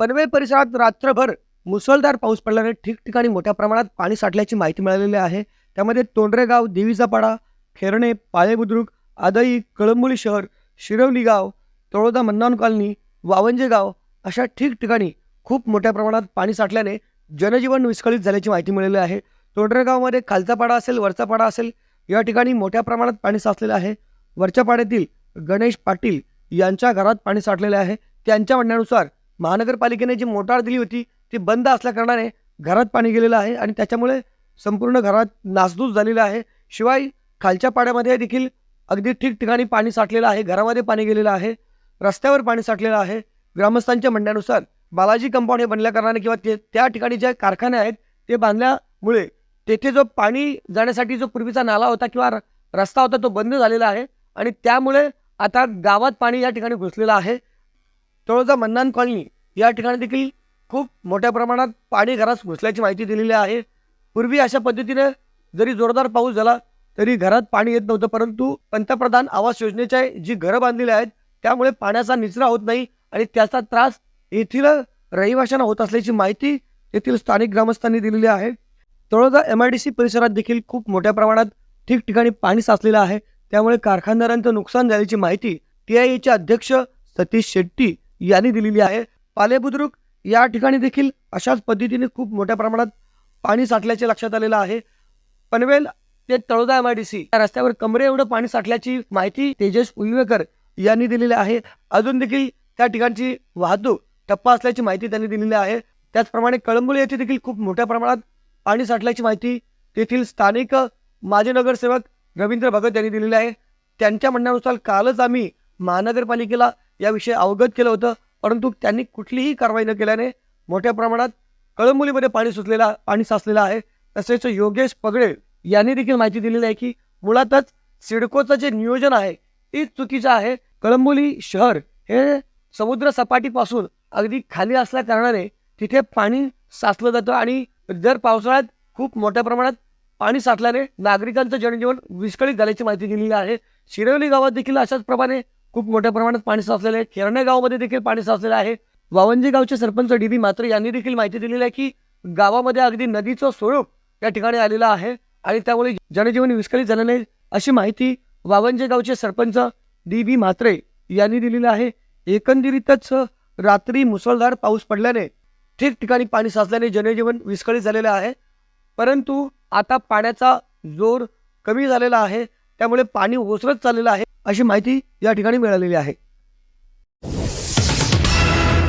पनवेल परिसरात रात्रभर मुसळधार पाऊस पडल्याने ठिकठिकाणी मोठ्या प्रमाणात पाणी साठल्याची माहिती मिळालेली आहे. त्यामध्ये तोंडरेगाव देवीजापाडा खेरणे पाळेबुद्रुक आदई कळंबोली शहर शिरवली गाव तळोदा मन्नान कॉलनी वावंजे गाव अशा ठिकठिकाणी खूप मोठ्या प्रमाणात पाणी साठल्याने जनजीवन विस्कळीत झाल्याची माहिती मिळालेली आहे. तोंडरेगावमध्ये खालचा पाडा असेल वरचा पाडा असेल या ठिकाणी मोठ्या प्रमाणात पाणी साचलेलं आहे. वरच्या पाड्यातील गणेश पाटील यांच्या घरात पाणी साठलेले आहे. त्यांच्या म्हणण्यानुसार महानगरपालिकेने जी मोटार दिली होती ती बंद असल्याकारणाने घरात पाणी गेलेलं आहे आणि त्याच्यामुळे संपूर्ण घरात नासधूस झालेलं आहे. शिवाय खालच्या पाड्यामध्ये देखील अगदी ठिकठिकाणी पाणी साठलेलं आहे घरामध्ये पाणी गेलेलं आहे रस्त्यावर पाणी साठलेलं आहे. ग्रामस्थांच्या म्हणण्यानुसार बालाजी कंपाऊंड हे बनल्याकारणाने किंवा ते त्या ठिकाणी जे कारखाने आहेत ते बांधल्यामुळे तेथे जो पाणी जाण्यासाठी जो पूर्वीचा नाला होता किंवा र- रस्ता होता तो बंद झालेला आहे आणि त्यामुळे आता गावात पाणी या ठिकाणी घुसलेलं आहे. तळोजा मन्नान कॉलनी या ठिकाणी देखील खूप मोठ्या प्रमाणात पाणी घरात घुसल्याची माहिती दिलेली आहे. पूर्वी अशा पद्धतीने जरी जोरदार पाऊस झाला तरी घरात पाणी येत नव्हतं. परंतु पंतप्रधान आवास योजनेच्या जी घरं बांधलेली आहेत त्यामुळे पाण्याचा निचरा होत नाही आणि त्याचा त्रास येथील रहिवाशांना होत असल्याची माहिती येथील स्थानिक ग्रामस्थांनी दिलेली आहे. Taloda M I D C परिसरात देखील खूप मोठ्या प्रमाणात ठिकठिकाणी पाणी साचलेलं आहे. त्यामुळे कारखानदारांचं नुकसान झाल्याची माहिती टी आय एचे अध्यक्ष सतीश शेट्टी यांनी दिलेली आहे. पालेबुद्रुक या ठिकाणी देखील अशाच पद्धतीने खूप मोठ्या प्रमाणात पाणी साठल्याचे लक्षात आलेलं आहे. पनवेल ते Taloda M I D C या रस्त्यावर कमरे एवढं पाणी साठल्याची माहिती तेजस उलवेकर यांनी दिलेली आहे. अजून देखील त्या ठिकाणची वाहतूक टप्पा असल्याची माहिती त्यांनी दिलेली आहे. त्याचप्रमाणे कळंबोली येथे देखील खूप मोठ्या प्रमाणात पाणी साठल्याची माहिती तेथील स्थानिक माजी नगरसेवक रवींद्र भगत यांनी दिलेली आहे. त्यांच्या म्हणण्यानुसार कालच आम्ही महानगरपालिकेला याविषयी अवगत केलं होतं. परंतु त्यांनी कुठलीही कारवाई न केल्याने मोठ्या प्रमाणात कळंबोलीमध्ये पाणी सुचलेला पाणी साचलेलं आहे. तसेच योगेश पगडे यांनी देखील माहिती दिलेली आहे की मुळातच सिडकोचं जे नियोजन आहे ते चुकीचं आहे. कळंबोली शहर हे समुद्र सपाटीपासून अगदी खाली असल्या कारणाने तिथे पाणी साचलं जातं आणि दर पावसाळ्यात खूप मोठ्या प्रमाणात पाणी साठल्याने नागरिकांचं जनजीवन विस्कळीत झाल्याची माहिती दिलेली आहे. शिरवली गावात देखील अशाच प्रमाणे खूप मोठ्या प्रमाणात पाणी साचलेलं आहे. खेरणे गावामध्ये देखील पाणी साचलेलं आहे. वावंजी गावचे सरपंच डी बी मात्र यांनी देखील माहिती दिलेली आहे की गावामध्ये अगदी नदीचं स्वरूप या ठिकाणी आलेलं आहे आणि त्यामुळे जनजीवन विस्कळीत झालं नाही अशी माहिती वावंजे गावचे सरपंच डी बी म्हात्रे यांनी दिलेली आहे. एकंदरीतच रात्री मुसळधार पाऊस पडल्याने ठिकठिकाणी पाणी साचल्याने जनजीवन विस्कळीत झालेलं आहे. परंतु आता पाण्याचा जोर कमी झालेला आहे. त्यामुळे पाणी ओसरत चाललेलं आहे अशी माहिती या ठिकाणी मिळालेली आहे.